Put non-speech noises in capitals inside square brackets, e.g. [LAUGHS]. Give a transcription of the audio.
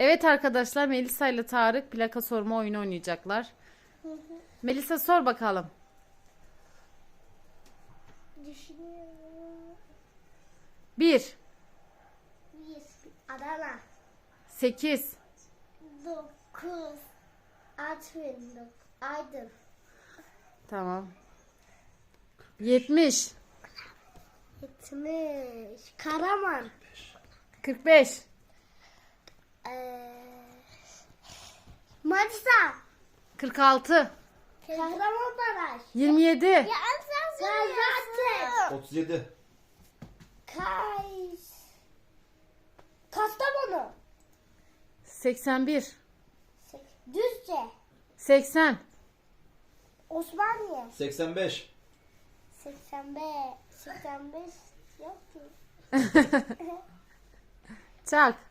Evet arkadaşlar Melisa ile Tarık plaka sorma oyunu oynayacaklar. Melisa sor bakalım. Düşünüyorum. 1, Bir. Adana. 8, Dokuz. Artvin. Aydın. tamam. 70, Yetmiş. Karaman. 45, Ee, Manisa. 46, Kahramanmaraş. 27, Gaziantep. 37. Kays. Kastamonu. 81, Düzce. 80, Osmaniye. 85. 85. 85 yok ki. [LAUGHS] çak.